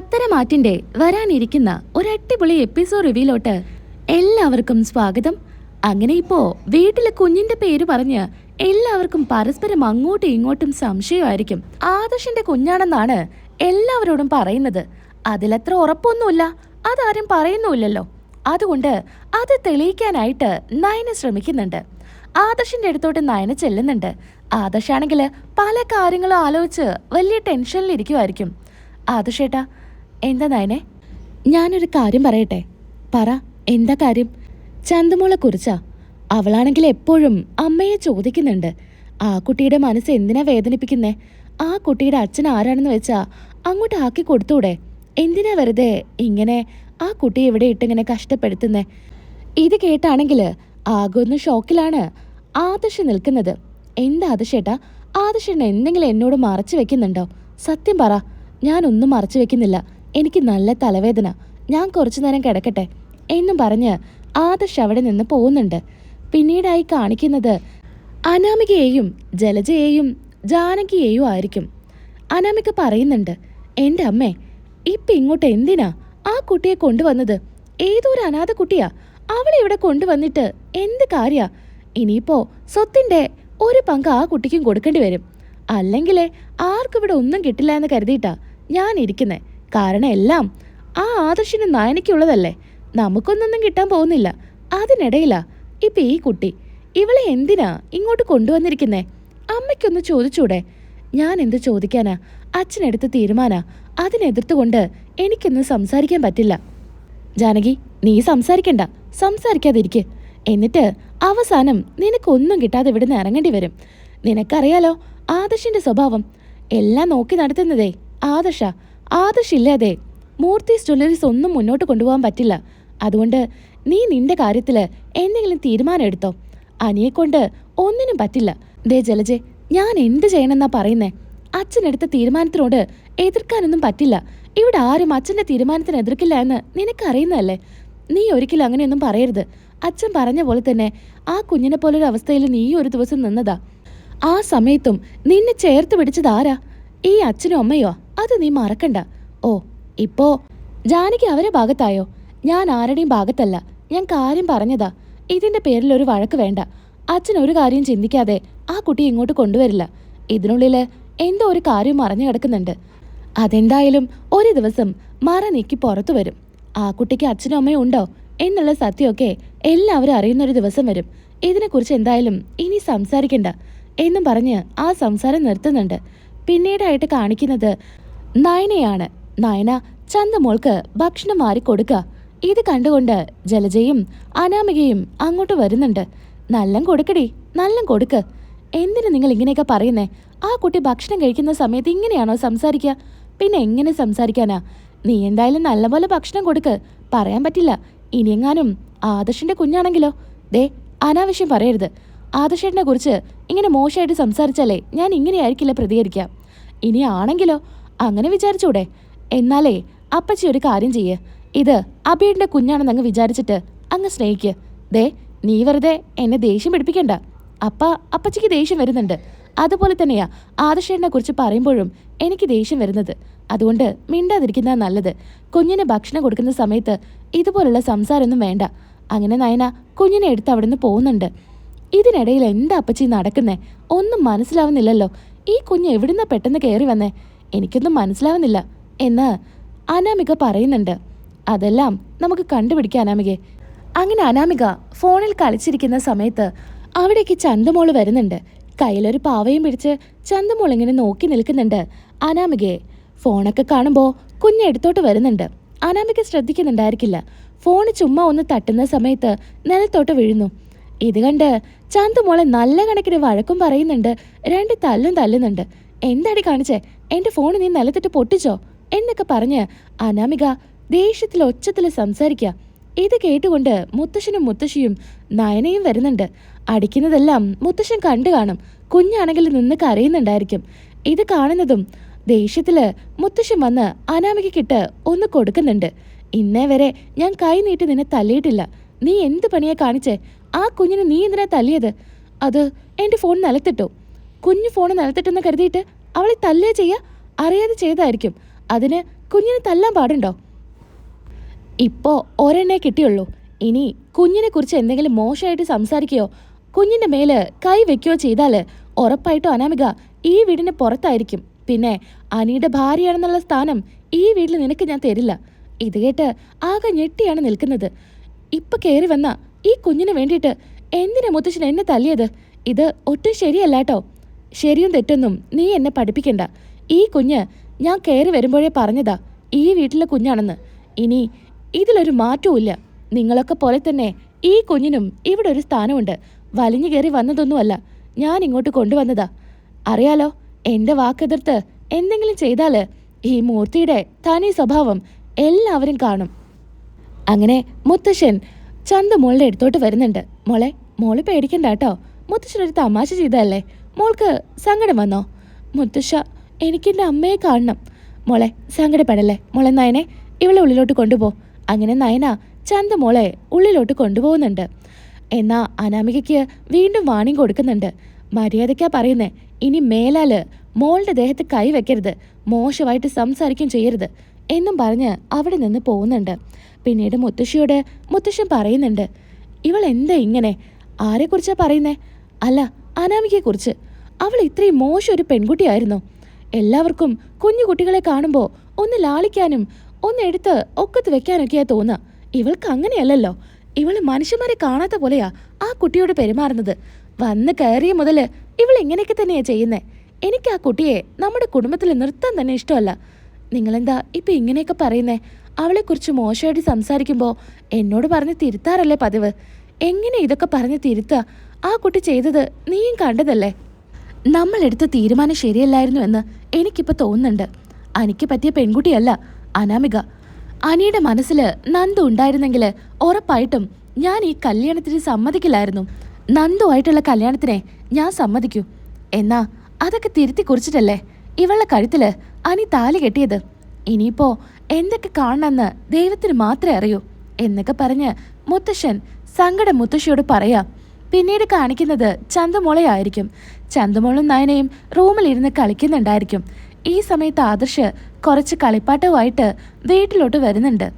പത്തരമാറ്റിന്റെ വരാനിരിക്കുന്ന ഒരു അടിപൊളി എപ്പിസോഡ് റിവ്യൂലോട്ട് എല്ലാവർക്കും സ്വാഗതം. അങ്ങനെ ഇപ്പോ വീട്ടിലെ കുഞ്ഞിന്റെ പേര് പറഞ്ഞ് എല്ലാവർക്കും പരസ്പരം അങ്ങോട്ടും ഇങ്ങോട്ടും സംശയമായിരിക്കും. ആദർശിന്റെ കുഞ്ഞാണെന്നാണ് എല്ലാവരോടും പറയുന്നത്. അതിലത്ര ഉറപ്പൊന്നുമില്ല. അതാരും പറയുന്നുമില്ലല്ലോ. അതുകൊണ്ട് അത് തെളിയിക്കാനായിട്ട് നയന ശ്രമിക്കുന്നുണ്ട്. ആദർശിന്റെ അടുത്തോട്ട് നയന ചെല്ലുന്നുണ്ട്. ആദർശാണെങ്കിൽ പല കാര്യങ്ങളും ആലോചിച്ച് വലിയ ടെൻഷനിലിരിക്കുമായിരിക്കും ആദർശേട്ടാ എന്താ നയനെ? ഞാനൊരു കാര്യം പറയട്ടെ. പറ എന്താ കാര്യം? ചന്തുമോളെ കുറിച്ചാ? അവളാണെങ്കിൽ എപ്പോഴും അമ്മയെ ചോദിക്കുന്നുണ്ട്. ആ കുട്ടിയുടെ മനസ്സ് എന്തിനാ വേദനിപ്പിക്കുന്നേ? ആ കുട്ടിയുടെ അച്ഛൻ ആരാണെന്ന് വെച്ചാ അങ്ങോട്ട് ആക്കി കൊടുത്തൂടെ? എന്തിനാ വെറുതെ ഇങ്ങനെ ആ കുട്ടി എവിടെ ഇട്ടിങ്ങനെ കഷ്ടപ്പെടുത്തുന്നേ? ഇത് കേട്ടാണെങ്കിൽ ആകൊന്ന് ഷോക്കിലാണ് ആദർശ് നിൽക്കുന്നത്. എന്താ ആദർശേട്ടാ ആദർശേട്ടൻ എന്തെങ്കിലും എന്നോട് മറച്ചു വെക്കുന്നുണ്ടോ? സത്യം പറ ഞാനൊന്നും മറച്ചു വെക്കുന്നില്ല. എനിക്ക് നല്ല തലവേദന. ഞാൻ കുറച്ചു നേരം കിടക്കട്ടെ എന്നും പറഞ്ഞ് ആദർശ് അവിടെ നിന്ന് പോകുന്നുണ്ട്. പിന്നീടായി കാണിക്കുന്നത് അനാമികയെയും ജലജയെയും ജാനകിയെയും ആയിരിക്കും. അനാമിക പറയുന്നുണ്ട് എന്റെ അമ്മേ ഇപ്പൊ ഇങ്ങോട്ട് എന്തിനാ? ആ കുട്ടിയെ കൊണ്ടുവന്നത്? ഏതൊരു അനാഥ കുട്ടിയാ. അവളെ ഇവിടെ കൊണ്ടുവന്നിട്ട് എന്ത് കാര്യാ? ഇനിയിപ്പോ സ്വത്തിന്റെ ഒരു പങ്ക് ആ കുട്ടിക്കും കൊടുക്കേണ്ടി വരും. അല്ലെങ്കിലേ ആർക്കും ഇവിടെ ഒന്നും കിട്ടില്ല എന്ന് കരുതിയിട്ടാ ഞാൻ കാരണം എല്ലാം ആ ആദർശിന് നയനയ്ക്കുള്ളതല്ലേ നമുക്കൊന്നൊന്നും കിട്ടാൻ പോകുന്നില്ല. അതിനിടയിലാ ഇപ്പൊ ഈ കുട്ടി ഇവളെ എന്തിനാ ഇങ്ങോട്ട് കൊണ്ടുവന്നിരിക്കുന്നേ? അമ്മയ്ക്കൊന്ന് ചോദിച്ചൂടെ? ഞാൻ എന്ത് ചോദിക്കാനാ? അച്ഛനെടുത്ത തീരുമാനാ? അതിനെതിർത്തുകൊണ്ട് എനിക്കൊന്നും സംസാരിക്കാൻ പറ്റില്ല. ജാനകി നീ സംസാരിക്കണ്ട. സംസാരിക്കാതിരിക്കെ. എന്നിട്ട് അവസാനം നിനക്കൊന്നും കിട്ടാതെ ഇവിടുന്ന് ഇറങ്ങേണ്ടി വരും. നിനക്കറിയാലോ ആദർശിന്റെ സ്വഭാവം. എല്ലാം നോക്കി നടത്തുന്നതേ ആദർശ. ആദർശില്ലാതെ മൂർത്തി ജ്വല്ലറീസ് ഒന്നും മുന്നോട്ട് കൊണ്ടുപോകാൻ പറ്റില്ല. അതുകൊണ്ട് നീ നിന്റെ കാര്യത്തിൽ എന്തെങ്കിലും തീരുമാനം എടുത്തോ അനിയെക്കൊണ്ട് ഒന്നിനും പറ്റില്ല. ദേ ജലജെ ഞാൻ എന്ത് ചെയ്യണമെന്നാ പറയുന്നേ? അച്ഛനെടുത്ത തീരുമാനത്തിനോട് എതിർക്കാനൊന്നും പറ്റില്ല. ഇവിടെ ആരും അച്ഛന്റെ തീരുമാനത്തിന് എതിർക്കില്ല എന്ന് നിനക്കറിയുന്നതല്ലേ നീ ഒരിക്കലും അങ്ങനെയൊന്നും പറയരുത്. അച്ഛൻ പറഞ്ഞ പോലെ തന്നെ ആ കുഞ്ഞിനെ പോലൊരു അവസ്ഥയിൽ നീ ഒരു ദിവസം നിന്നതാ. ആ സമയത്തും നിന്നെ ചേർത്ത് പിടിച്ചത് ആരാ? ഈ അച്ഛനും അമ്മയോ? അത് നീ മറക്കണ്ട. ഓ ഇപ്പോ ജാനകി അവരെ ഭാഗത്തായോ? ഞാൻ ആരുടെയും ഭാഗത്തല്ല. ഞാൻ കാര്യം പറഞ്ഞതാ. ഇതിന്റെ പേരിൽ ഒരു വഴക്ക് വേണ്ട. അച്ഛൻ ഒരു കാര്യം ചിന്തിക്കാതെ ആ കുട്ടി ഇങ്ങോട്ട് കൊണ്ടുവരില്ല. ഇതിനുള്ളിൽ എന്തോ ഒരു കാര്യം മറഞ്ഞു കിടക്കുന്നുണ്ട്. അതെന്തായാലും ഒരു ദിവസം മറ നീക്കി പുറത്തു വരും. ആ കുട്ടിക്ക് അച്ഛനും അമ്മയും ഉണ്ടോ എന്നുള്ള സത്യമൊക്കെ എല്ലാവരും അറിയുന്ന ഒരു ദിവസം വരും. ഇതിനെക്കുറിച്ച് എന്തായാലും ഇനി സംസാരിക്കണ്ട എന്നും പറഞ്ഞ് ആ സംസാരം നിർത്തുന്നുണ്ട്. പിന്നീടായിട്ട് കാണിക്കുന്നത് നയനയാണ്. നയന ചന്തമോൾക്ക് ഭക്ഷണം മാറി കൊടുക്ക ഇത് കണ്ടുകൊണ്ട് ജലജയും അനാമികയും അങ്ങോട്ട് വരുന്നുണ്ട്. നല്ലം കൊടുക്കടി നല്ലം കൊടുക്ക്. എന്തിനു നിങ്ങൾ ഇങ്ങനെയൊക്കെ പറയുന്നേ? ആ കുട്ടി ഭക്ഷണം കഴിക്കുന്ന സമയത്ത് ഇങ്ങനെയാണോ സംസാരിക്കുക പിന്നെ എങ്ങനെ സംസാരിക്കാനാ? നീ എന്തായാലും നല്ലപോലെ ഭക്ഷണം കൊടുക്ക്. പറയാൻ പറ്റില്ല. ഇനിയെങ്ങാനും ആദർശിന്റെ കുഞ്ഞാണെങ്കിലോ? ദേ അനാവശ്യം പറയരുത്. ആദർശേട്ടനെ കുറിച്ച് ഇങ്ങനെ മോശമായിട്ട് സംസാരിച്ചാലേ ഞാൻ ഇങ്ങനെയായിരിക്കില്ല പ്രതികരിക്കാം. ഇനി ആണെങ്കിലോ അങ്ങനെ വിചാരിച്ചൂടെ. എന്നാലേ അപ്പച്ചി ഒരു കാര്യം ചെയ്യ്. ഇത് അബിയുടെ കുഞ്ഞാണെന്ന് അങ്ങ് വിചാരിച്ചിട്ട് അങ്ങ് സ്നേഹിക്ക്. ദേ നീ വെറുതെ എന്നെ ദേഷ്യം പിടിപ്പിക്കണ്ട. അപ്പ അപ്പച്ചിക്ക് ദേഷ്യം വരുന്നുണ്ട്. അതുപോലെ തന്നെയാ ആദർശേനെ കുറിച്ച് പറയുമ്പോഴും എനിക്ക് ദേഷ്യം വരുന്നത്. അതുകൊണ്ട് മിണ്ടാതിരിക്കുന്ന നല്ലത്. കുഞ്ഞിന് ഭക്ഷണം കൊടുക്കുന്ന സമയത്ത് ഇതുപോലുള്ള സംസാരമൊന്നും വേണ്ട. അങ്ങനെ നയന കുഞ്ഞിനെ എടുത്ത് അവിടെ നിന്ന് പോകുന്നുണ്ട്. ഇതിനിടയിൽ എന്താ അപ്പച്ചി നടക്കുന്നേ? ഒന്നും മനസ്സിലാവുന്നില്ലല്ലോ. ഈ കുഞ്ഞ് എവിടുന്ന പെട്ടെന്ന് കയറി വന്നേ? എനിക്കൊന്നും മനസ്സിലാവുന്നില്ല. എന്ന് അനാമിക പറയുന്നുണ്ട്. അതെല്ലാം നമുക്ക് കണ്ടുപിടിക്കാം അനാമികെ അങ്ങനെ അനാമിക ഫോണിൽ കളിച്ചിരിക്കുന്ന സമയത്ത് അവിടേക്ക് ചന്തമോൾ വരുന്നുണ്ട്. കയ്യിലൊരു പാവയും പിടിച്ച് ചന്തമോൾ ഇങ്ങനെ നോക്കി നിൽക്കുന്നുണ്ട് അനാമികയെ. ഫോണൊക്കെ കാണുമ്പോൾ കുഞ്ഞ് എടുത്തോട്ട് വരുന്നുണ്ട്. അനാമിക ശ്രദ്ധിക്കുന്നുണ്ടായിരിക്കില്ല. ഫോണ് ചുമ്മാ ഒന്ന് തട്ടുന്ന സമയത്ത് നിലത്തോട്ട് വീഴുന്നു. ഇത് കണ്ട് ചന്തമോളെ നല്ല കണക്കിന് വഴക്കും പറയുന്നുണ്ട്. രണ്ട് തല്ലും തല്ലുന്നുണ്ട്. എന്താടി കാണിച്ചേ? എന്റെ ഫോൺ നീ നിലത്തിട്ട് പൊട്ടിച്ചോ? എന്നൊക്കെ പറഞ്ഞ് അനാമിക ദേഷ്യത്തിൽ ഒച്ചത്തിൽ സംസാരിക്ക. ഇത് കേട്ടുകൊണ്ട് മുത്തശ്ശനും മുത്തശ്ശിയും നയനയും വരുന്നുണ്ട്. അടിക്കുന്നതെല്ലാം മുത്തശ്ശൻ കണ്ടു കാണും. കുഞ്ഞാണെങ്കിൽ നിന്ന് കരയുന്നുണ്ടായിരിക്കും. ഇത് കാണുന്നതും ദേഷ്യത്തിൽ മുത്തശ്ശൻ വന്ന് അനാമികക്കിട്ട് ഒന്ന് കൊടുക്കുന്നുണ്ട്. ഇന്നേ വരെ ഞാൻ കൈ നീട്ടി നിന്നെ തല്ലിയിട്ടില്ല. നീ എന്ത് പണിയെ കാണിച്ചേ? ആ കുഞ്ഞിനെ നീ എന്തിനാ തല്ലിയത്? അത് എന്റെ ഫോൺ നിലത്തിട്ടോ. കുഞ്ഞു ഫോൺ നിലത്തിട്ടെന്ന് കരുതിയിട്ട് അവളെ തല്ലേ ചെയ്യാ അറിയാതെ ചെയ്തായിരിക്കും അതിന് കുഞ്ഞിനെ തല്ലാൻ പാടുണ്ടോ? ഇപ്പോ ഒരെണ്ണേ കിട്ടിയുള്ളൂ. ഇനി കുഞ്ഞിനെ കുറിച്ച് എന്തെങ്കിലും മോശമായിട്ട് സംസാരിക്കുകയോ കുഞ്ഞിന്റെ മേൽ കൈ വെക്കുകയോ ചെയ്താൽ ഉറപ്പായിട്ടും അനാമിക ഈ വീടിന് പുറത്തായിരിക്കും. പിന്നെ അനിയുടെ ഭാര്യയാണെന്നുള്ള സ്ഥാനം ഈ വീട്ടിൽ നിനക്ക് ഞാൻ തരില്ല. ഇത് കേട്ട് ആകെ ഞെട്ടിയാണ് നിൽക്കുന്നത്. ഇപ്പൊ കയറി വന്ന ഈ കുഞ്ഞിന് വേണ്ടിയിട്ട് എന്തിനാ മുത്തശ്ശൻ എന്നെ തല്ലിയത്? ഇത് ഒട്ടും ശരിയല്ല കേട്ടോ ശരിയും തെറ്റൊന്നും നീ എന്നെ പഠിപ്പിക്കണ്ട. ഈ കുഞ്ഞ് ഞാൻ കയറി വരുമ്പോഴേ പറഞ്ഞതാ ഈ വീട്ടിലെ കുഞ്ഞാണെന്ന്. ഇനി ഇതിലൊരു മാറ്റവും നിങ്ങളൊക്കെ പോലെ തന്നെ ഈ കുഞ്ഞിനും ഇവിടെ ഒരു സ്ഥാനമുണ്ട്. വലിഞ്ഞു കയറി വന്നതൊന്നുമല്ല ഞാൻ ഇങ്ങോട്ട് കൊണ്ടുവന്നതാ. അറിയാലോ എന്റെ വാക്കെതിർത്ത് എന്തെങ്കിലും ചെയ്താൽ ഈ മൂർത്തിയുടെ തനി സ്വഭാവം എല്ലാവരും കാണും. അങ്ങനെ മുത്തശ്ശൻ ചന്ത മോളുടെ അടുത്തോട്ട് വരുന്നുണ്ട്. മോളെ മോൾ പേടിക്കണ്ട കേട്ടോ മുത്തശ്ശനൊരു തമാശ ചെയ്തതല്ലേ? മോൾക്ക് സങ്കടം വന്നോ? മുത്തശ്ശ എനിക്കെന്റെ അമ്മയെ കാണണം. മോളെ സങ്കടപ്പെടല്ലേ? മോളെ നയനെ ഇവളെ ഉള്ളിലോട്ട് കൊണ്ടുപോ. അങ്ങനെ നയന ചന്ത മോളെ ഉള്ളിലോട്ട് കൊണ്ടുപോകുന്നുണ്ട്. എന്നാ അനാമികയ്ക്ക് വീണ്ടും വാണിംഗ് കൊടുക്കുന്നുണ്ട്. മര്യാദയ്ക്കാ പറയുന്നേ ഇനി മേലാൽ മോളുടെ ദേഹത്ത് കൈ വെക്കരുത്. മോശമായിട്ട് സംസാരിക്കും ചെയ്യരുത്. എന്നും പറഞ്ഞ് അവിടെ നിന്ന് പോകുന്നുണ്ട്. പിന്നീട് മുത്തശ്ശിയോട് മുത്തശ്ശൻ പറയുന്നുണ്ട് ഇവൾ എന്താ ഇങ്ങനെ? ആരെക്കുറിച്ചാ പറയുന്നേ? അല്ല അനാമികയെക്കുറിച്ച്. അവൾ ഇത്രയും മോശം ഒരു പെൺകുട്ടിയായിരുന്നു. എല്ലാവർക്കും കുഞ്ഞു കുട്ടികളെ കാണുമ്പോൾ ഒന്ന് ലാളിക്കാനും ഒന്ന് എടുത്ത് ഒക്കത്ത് വെക്കാനൊക്കെയാ തോന്നുക. ഇവൾക്ക് അങ്ങനെയല്ലല്ലോ. ഇവൾ മനുഷ്യന്മാരെ കാണാത്ത പോലെയാ ആ കുട്ടിയോട് പെരുമാറുന്നത്. വന്ന് കയറിയ മുതൽ ഇവൾ ഇങ്ങനെയൊക്കെ തന്നെയാ ചെയ്യുന്നേ. എനിക്ക് ആ കുട്ടിയെ നമ്മുടെ കുടുംബത്തിൽ നൃത്തം തന്നെ ഇഷ്ടമല്ല. നിങ്ങളെന്താ ഇപ്പൊ ഇങ്ങനെയൊക്കെ പറയുന്നേ? അവളെക്കുറിച്ച് മോശമായിട്ട് സംസാരിക്കുമ്പോൾ എന്നോട് പറഞ്ഞ് തിരുത്താറല്ലേ പതിവ്? എങ്ങനെ ഇതൊക്കെ പറഞ്ഞ് തിരുത്തുക ആ കുട്ടി ചെയ്തത് നീയും കണ്ടതല്ലേ? നമ്മളെടുത്ത തീരുമാനം ശരിയല്ലായിരുന്നു എന്ന് എനിക്കിപ്പോൾ തോന്നുന്നുണ്ട്. അനിക്ക് പറ്റിയ പെൺകുട്ടിയല്ല അനാമിക. അനിയുടെ മനസ്സിൽ നന്ദു ഉണ്ടായിരുന്നെങ്കിൽ ഉറപ്പായിട്ടും ഞാൻ ഈ കല്യാണത്തിന് സമ്മതിക്കില്ലായിരുന്നു. നന്ദുമായിട്ടുള്ള കല്യാണത്തിനെ ഞാൻ സമ്മതിക്കൂ. എന്നാ അതൊക്കെ തിരുത്തി കുറിച്ചിട്ടല്ലേ? ഇവളുടെ കഴുത്തിൽ അനി താലി കെട്ടിയത്. ഇനിയിപ്പോ എന്തൊക്കെ കാണണമെന്ന് ദൈവത്തിന് മാത്രമേ അറിയൂ എന്നൊക്കെ പറഞ്ഞ് മുത്തശ്ശൻ സങ്കടം മുത്തശ്ശിയോട് പറയാ പിന്നീട് കാണിക്കുന്നത് ചന്തമോളയായിരിക്കും. ചന്തമോളും നയനയും റൂമിലിരുന്ന് കളിക്കുന്നുണ്ടായിരിക്കും. ഈ സമയത്ത് ആദർശ് കുറച്ച് കളിപ്പാട്ടവുമായിട്ട് വീട്ടിലോട്ട് വരുന്നുണ്ട്.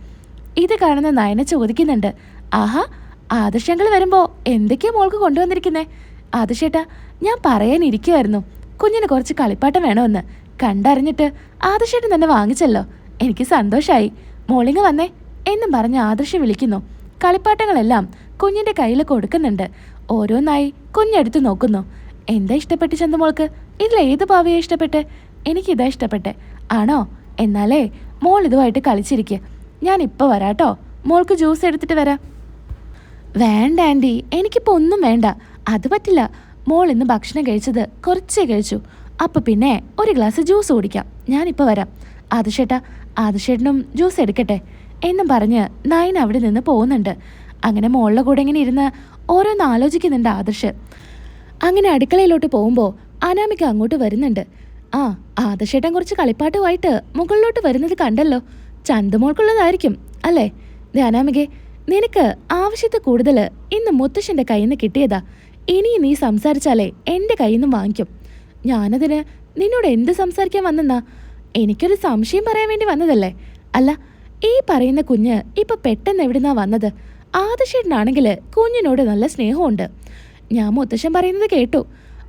ഇത് കാണുന്ന നയന ചോദിക്കുന്നുണ്ട് ആഹാ ആദർശങ്ങൾ വരുമ്പോ എന്തൊക്കെയാ മോൾക്ക് കൊണ്ടുവന്നിരിക്കുന്നേ? ആദർശേട്ടാ ഞാൻ പറയാനിരിക്കുമായിരുന്നു കുഞ്ഞിന് കുറച്ച് കളിപ്പാട്ടം വേണമെന്ന്. കണ്ടറിഞ്ഞിട്ട് ആദർശേട്ടൻ തന്നെ വാങ്ങിച്ചല്ലോ. എനിക്ക് സന്തോഷമായി മോളിങ് വന്നേ. എന്നും പറഞ്ഞ് ആദർശ് വിളിക്കുന്നു. കളിപ്പാട്ടങ്ങളെല്ലാം കുഞ്ഞിന്റെ കയ്യിൽ കൊടുക്കുന്നുണ്ട്. ഓരോന്നായി കുഞ്ഞെടുത്ത് നോക്കുന്നു. എന്താ ഇഷ്ടപ്പെട്ട് ചന്തമോൾക്ക് ഇതിൽ ഏത് ഭാവിയെ ഇഷ്ടപ്പെട്ട്? എനിക്കിതാ ഇഷ്ടപ്പെട്ടെ. ആണോ? എന്നാലേ മോൾ ഇതുമായിട്ട് കളിച്ചിരിക്കുക ഞാൻ ഇപ്പോൾ വരാട്ടോ. മോൾക്ക് ജ്യൂസ് എടുത്തിട്ട് വരാം. വേണ്ട ആന്റി എനിക്കിപ്പോൾ ഒന്നും വേണ്ട. അത് പറ്റില്ല. മോൾ ഇന്ന് ഭക്ഷണം കഴിച്ചത് കുറച്ചേ കഴിച്ചു. അപ്പൊ പിന്നെ ഒരു ഗ്ലാസ് ജ്യൂസ് കുടിക്കാം. ഞാനിപ്പോൾ വരാം. ആദിഷേട്ടാ ആദിഷേട്ടനും ജ്യൂസ് എടുക്കട്ടെ? എന്നും പറഞ്ഞ് നയൻ അവിടെ നിന്ന് പോകുന്നുണ്ട്. അങ്ങനെ മോളുടെ കൂടെ ഇങ്ങനെ ഇരുന്ന് ഓരോന്ന് ആലോചിക്കുന്നുണ്ട് ആദർശ് അങ്ങനെ അടുക്കളയിലോട്ട് പോകുമ്പോൾ അനാമിക അങ്ങോട്ട് വരുന്നുണ്ട്. ആ ആദർശേട്ടൻ കുറച്ച് കളിപ്പാട്ടുമായിട്ട് മുകളിലോട്ട് വരുന്നത് കണ്ടല്ലോ. ചന്തമോൾക്കുള്ളതായിരിക്കും അല്ലേ? ദേ അനാമികെ നിനക്ക് ആവശ്യത്തെ കൂടുതൽ ഇന്ന് മുത്തശ്ശന്റെ കയ്യിൽ നിന്ന് കിട്ടിയതാ. ഇനി നീ സംസാരിച്ചാലേ എന്റെ കയ്യിൽ നിന്ന് വാങ്ങിക്കും. ഞാനതിന് നിന്നോട് എന്ത് സംസാരിക്കാൻ വന്നെന്നാ? എനിക്കൊരു സംശയം പറയാൻ വേണ്ടി വന്നതല്ലേ? അല്ല ഈ പറയുന്ന കുഞ്ഞ് ഇപ്പൊ പെട്ടെന്ന് എവിടുന്നാ വന്നത്? ആദശേട്ടനാണെങ്കിൽ കുഞ്ഞിനോട് നല്ല സ്നേഹമുണ്ട്. ഞാൻ മുത്തശ്ശൻ പറയുന്നത് കേട്ടു.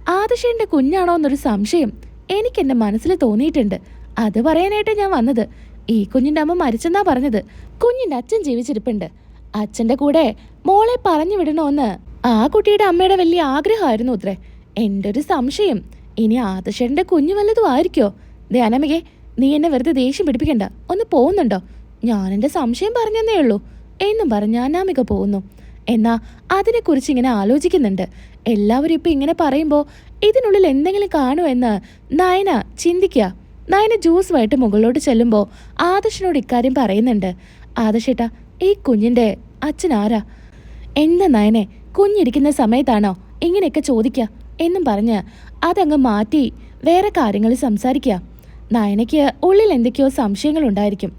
ആദശേട്ടന്റെ കുഞ്ഞാണോ എന്നൊരു സംശയം എനിക്ക് എന്റെ മനസ്സിൽ തോന്നിയിട്ടുണ്ട്. അത് പറയാനായിട്ട് ഞാൻ വന്നത്. ഈ കുഞ്ഞിന്റെ അമ്മ മരിച്ചെന്നാ പറഞ്ഞത്. കുഞ്ഞിന്റെ അച്ഛൻ ജീവിച്ചിരിപ്പുണ്ട്. അച്ഛന്റെ കൂടെ മോളെ പറഞ്ഞു വിടണമെന്ന് ആ കുട്ടിയുടെ അമ്മയുടെ വലിയ ആഗ്രഹമായിരുന്നു അത്രേ എന്റെ ഒരു സംശയം. ഇനി ആദർശന്റെ കുഞ്ഞു വല്ലതും ആയിരിക്കോ? ധ്യാനമികെ നീ എന്നെ വെറുതെ ദേഷ്യം പിടിപ്പിക്കണ്ട. ഒന്ന് പോകുന്നുണ്ടോ? ഞാൻ എന്റെ സംശയം പറഞ്ഞെന്നേ ഉള്ളൂ. എന്നും പറഞ്ഞ് അനാമിക പോകുന്നു. എന്നാ അതിനെക്കുറിച്ച് ഇങ്ങനെ ആലോചിക്കുന്നുണ്ട്. എല്ലാവരും ഇപ്പൊ ഇങ്ങനെ പറയുമ്പോ ഇതിനുള്ളിൽ എന്തെങ്കിലും കാണുമെന്ന് നയന ചിന്തിക്കുക. നയന ജ്യൂസുമായിട്ട് മുകളിലോട്ട് ചെല്ലുമ്പോൾ ആദർശനോട് ഇക്കാര്യം പറയുന്നുണ്ട്. ആദർശേട്ടാ ഈ കുഞ്ഞിന്റെ അച്ഛൻ ആരാ? എന്താ നയനെ കുഞ്ഞിരിക്കുന്ന സമയത്താണോ ഇങ്ങനെയൊക്കെ ചോദിക്കുക? എന്നും പറഞ്ഞ് അതങ്ങ് മാറ്റി വേറെ കാര്യങ്ങൾ സംസാരിക്കുക. നയനയ്ക്ക് ഉള്ളിൽ എന്തൊക്കെയോ സംശയങ്ങൾ ഉണ്ടായിരിക്കും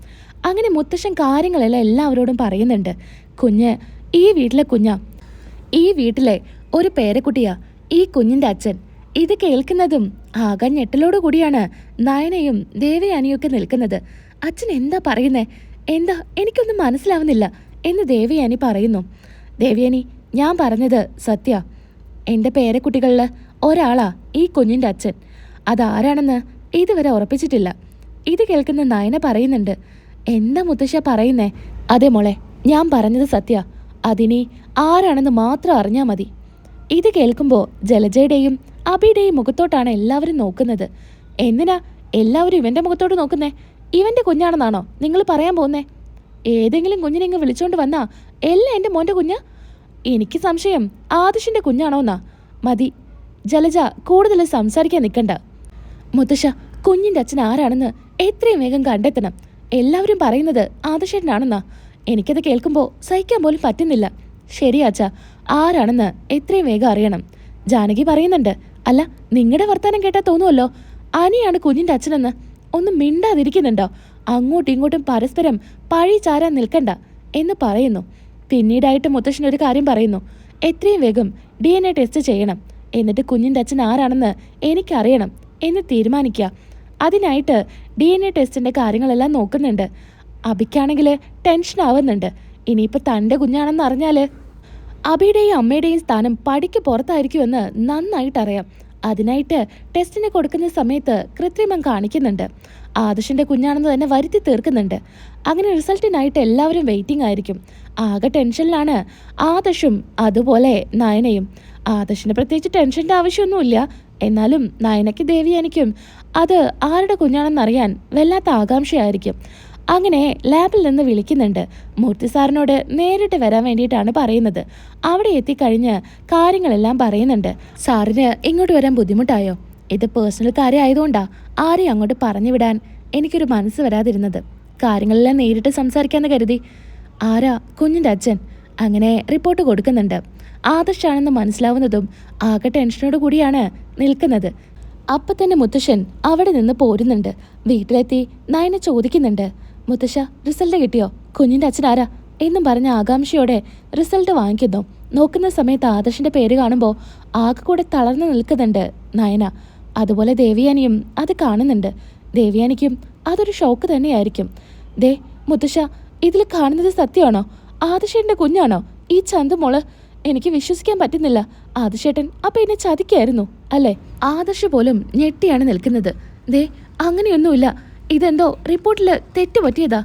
അങ്ങനെ മുത്തശ്ശൻ കാര്യങ്ങളെല്ലാം എല്ലാവരോടും പറയുന്നുണ്ട്. കുഞ്ഞ് ഈ വീട്ടിലെ കുഞ്ഞാ. ഈ വീട്ടിലെ ഒരു പേരക്കുട്ടിയാ ഈ കുഞ്ഞിന്റെ അച്ഛൻ. ഇത് കേൾക്കുന്നതും ആകാൻ ഞെട്ടലോടു കൂടിയാണ് നയനയും ദേവയാനിയും ഒക്കെ നിൽക്കുന്നത്. അച്ഛൻ എന്താ പറയുന്നേ? എന്താ? എനിക്കൊന്നും മനസ്സിലാവുന്നില്ല എന്ന് ദേവയാനി പറയുന്നു. ദേവയാനി ഞാൻ പറഞ്ഞത് സത്യ. എന്റെ പേരക്കുട്ടികളിൽ ഒരാളാ ഈ കുഞ്ഞിന്റെ അച്ഛൻ. അതാരാണെന്ന് ഇതുവരെ ഉറപ്പിച്ചിട്ടില്ല. ഇത് കേൾക്കുന്ന നയന പറയുന്നുണ്ട് എന്താ മുത്തശ്ശ പറയുന്നേ? അതെ മോളെ ഞാൻ പറഞ്ഞത് സത്യ. അതിനി ആരാണെന്ന് മാത്രം അറിഞ്ഞാൽ മതി. ഇത് കേൾക്കുമ്പോൾ ജലജയുടെയും അബിയുടെയും മുഖത്തോട്ടാണ് എല്ലാവരും നോക്കുന്നത്. എന്തിനാ എല്ലാവരും ഇവന്റെ മുഖത്തോട്ട് നോക്കുന്നേ? ഇവന്റെ കുഞ്ഞാണെന്നാണോ നിങ്ങൾ പറയാൻ പോകുന്നേ ഏതെങ്കിലും കുഞ്ഞിനെ ഇങ്ങ് വിളിച്ചോണ്ട് വന്നാ എല്ലാം എന്റെ മോന്റെ കുഞ്ഞാ? എനിക്ക് സംശയം. ആദിഷിന്റെ കുഞ്ഞാണോന്നാ? മതി. ജലജ കൂടുതൽ സംസാരിക്കാൻ നിൽക്കണ്ട മുത്തശ്ശ കുഞ്ഞിന്റെ അച്ഛൻ ആരാണെന്ന് എത്രയും വേഗം കണ്ടെത്തണം. എല്ലാവരും പറയുന്നത് ആദർശേട്ടനാണെന്നാ എനിക്കത് കേൾക്കുമ്പോൾ സഹിക്കാൻ പോലും പറ്റുന്നില്ല. ശരി അച്ഛ ആരാണെന്ന് എത്രയും വേഗം അറിയണം. ജാനകി പറയുന്നുണ്ട്. അല്ല നിങ്ങളുടെ വർത്തമാനം കേട്ടാൽ തോന്നുമല്ലോ അനിയാണ് കുഞ്ഞിന്റെ അച്ഛനെന്ന്. ഒന്ന് മിണ്ടാതിരിക്കുന്നുണ്ടോ? അങ്ങോട്ടും ഇങ്ങോട്ടും പരസ്പരം പഴി ചാരാൻ നിൽക്കണ്ട എന്ന് പറയുന്നു. പിന്നീടായിട്ട് മുത്തശ്ശൻ ഒരു കാര്യം പറയുന്നു. എത്രയും വേഗം ഡി എൻ എ ടെസ്റ്റ് ചെയ്യണം. എന്നിട്ട് കുഞ്ഞിന്റെ അച്ഛൻ ആരാണെന്ന് എനിക്കറിയണം എന്ന് തീരുമാനിക്കുക. അതിനായിട്ട് ഡി എൻ എ ടെസ്റ്റിന്റെ കാര്യങ്ങളെല്ലാം നോക്കുന്നുണ്ട്. അബിക്കാണെങ്കിൽ ടെൻഷൻ ആവുന്നുണ്ട്. ഇനിയിപ്പോൾ തന്റെ കുഞ്ഞാണെന്ന് അറിഞ്ഞാൽ അബിയുടെയും അമ്മയുടെയും സ്ഥാനം പടിക്ക് പുറത്തായിരിക്കുമെന്ന് നന്നായിട്ട് അറിയാം. അതിനായിട്ട് ടെസ്റ്റിന് കൊടുക്കുന്ന സമയത്ത് കൃത്രിമം കാണിക്കുന്നുണ്ട്. ആദർശിന്റെ കുഞ്ഞാണെന്ന് തന്നെ വരുത്തി തീർക്കുന്നുണ്ട്. അങ്ങനെ റിസൾട്ടിനായിട്ട് എല്ലാവരും വെയിറ്റിംഗ് ആയിരിക്കും. ആകെ ടെൻഷനിലാണ് ആദർശും അതുപോലെ നയനയും. ആദർശിന് പ്രത്യേകിച്ച് ടെൻഷന്റെ ആവശ്യമൊന്നുമില്ല. എന്നാലും നയനയ്ക്ക് ദേവി എനിക്കും അത് ആരുടെ കുഞ്ഞാണെന്നറിയാൻ വല്ലാത്ത ആകാംക്ഷയായിരിക്കും. അങ്ങനെ ലാബിൽ നിന്ന് വിളിക്കുന്നുണ്ട്. മൂർത്തി സാറിനോട് നേരിട്ട് വരാൻ വേണ്ടിയിട്ടാണ് പറയുന്നത്. അവിടെ എത്തിക്കഴിഞ്ഞ് കാര്യങ്ങളെല്ലാം പറയുന്നുണ്ട്. സാറിന് ഇങ്ങോട്ട് വരാൻ ബുദ്ധിമുട്ടായോ? ഇത് പേഴ്സണൽ കാര്യമായതുകൊണ്ടാ ആരെയും അങ്ങോട്ട് പറഞ്ഞു വിടാൻ എനിക്കൊരു മനസ്സ് വരാതിരുന്നത്. കാര്യങ്ങളെല്ലാം നേരിട്ട് സംസാരിക്കാമെന്ന് കരുതി. ആരാ? കുഞ്ഞിന്റെ അച്ഛൻ. അങ്ങനെ റിപ്പോർട്ട് കൊടുക്കുന്നുണ്ട്. ആദർശാണെന്ന് മനസ്സിലാവുന്നതും ആകെ ടെൻഷനോട് കൂടിയാണ് നിൽക്കുന്നത്. അപ്പൊ തന്നെ മുത്തശ്ശൻ അവിടെ നിന്ന് പോരുന്നുണ്ട്. വീട്ടിലെത്തി നയനെ ചോദിക്കുന്നുണ്ട്. മുത്തശ്ശ റിസൾട്ട് കിട്ടിയോ? കുഞ്ഞിന്റെ അച്ഛൻ ആരാ? എന്നും പറഞ്ഞ ആകാംക്ഷയോടെ റിസൾട്ട് വാങ്ങിക്കുന്നു. നോക്കുന്ന സമയത്ത് ആദർശിന്റെ പേര് കാണുമ്പോൾ ആകെ കൂടെ തളർന്നു നിൽക്കുന്നുണ്ട് നയന. അതുപോലെ ദേവിയാനിയും അത് കാണുന്നുണ്ട്. ദേവിയാനിക്കും അതൊരു ഷോക്ക് തന്നെയായിരിക്കും. ദേ മുത്തശ്ശ ഇതിൽ കാണുന്നത് സത്യമാണോ? ആദിശേട്ടന്റെ കുഞ്ഞാണോ? ഈ ചന്തുമോൾ എനിക്ക് വിശ്വസിക്കാൻ പറ്റുന്നില്ല. ആദിശേട്ടൻ അപ്പൊ എന്നെ ചതിക്കായിരുന്നു അല്ലേ? ആദർശ് പോലും ഞെട്ടിയാണ് നിൽക്കുന്നത്. ദേ അങ്ങനെയൊന്നുമില്ല. ഇതെന്തോ റിപ്പോർട്ടിൽ തെറ്റുപറ്റിയതാ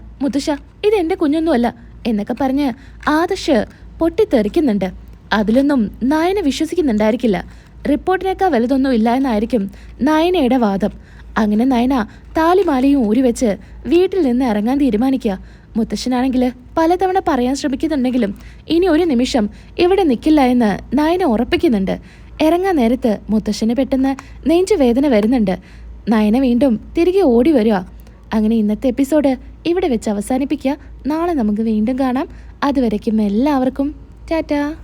ഇത് എന്റെ കുഞ്ഞൊന്നുമല്ല എന്നൊക്കെ പറഞ്ഞ് ആദർശ് പൊട്ടിത്തെറിക്കുന്നുണ്ട്. അതിലൊന്നും നയന വിശ്വസിക്കുന്നുണ്ടായിരിക്കില്ല. റിപ്പോർട്ടിനേക്കാൾ വലുതൊന്നും ഇല്ല എന്നായിരിക്കും നയനയുടെ വാദം. അങ്ങനെ നയന താലിമാലയും ഊരി വെച്ച് വീട്ടിൽ നിന്ന് ഇറങ്ങാൻ തീരുമാനിക്കുക. മുത്തശ്ശനാണെങ്കിൽ പലതവണ പറയാൻ ശ്രമിക്കുന്നുണ്ടെങ്കിലും ഇനി ഒരു നിമിഷം ഇവിടെ നിൽക്കില്ല എന്ന് നയന ഉറപ്പിക്കുന്നുണ്ട്. ഇറങ്ങാൻ നേരത്ത് മുത്തശ്ശന് പെട്ടെന്ന് നെഞ്ചുവേദന വരുന്നുണ്ട്. നയന വീണ്ടും തിരികെ ഓടി വരിക. അങ്ങനെ ഇന്നത്തെ എപ്പിസോഡ് ഇവിടെ വെച്ച് അവസാനിപ്പിക്കുക. നാളെ നമുക്ക് വീണ്ടും കാണാം. അതുവരയ്ക്കും എല്ലാവർക്കും ടാറ്റാ.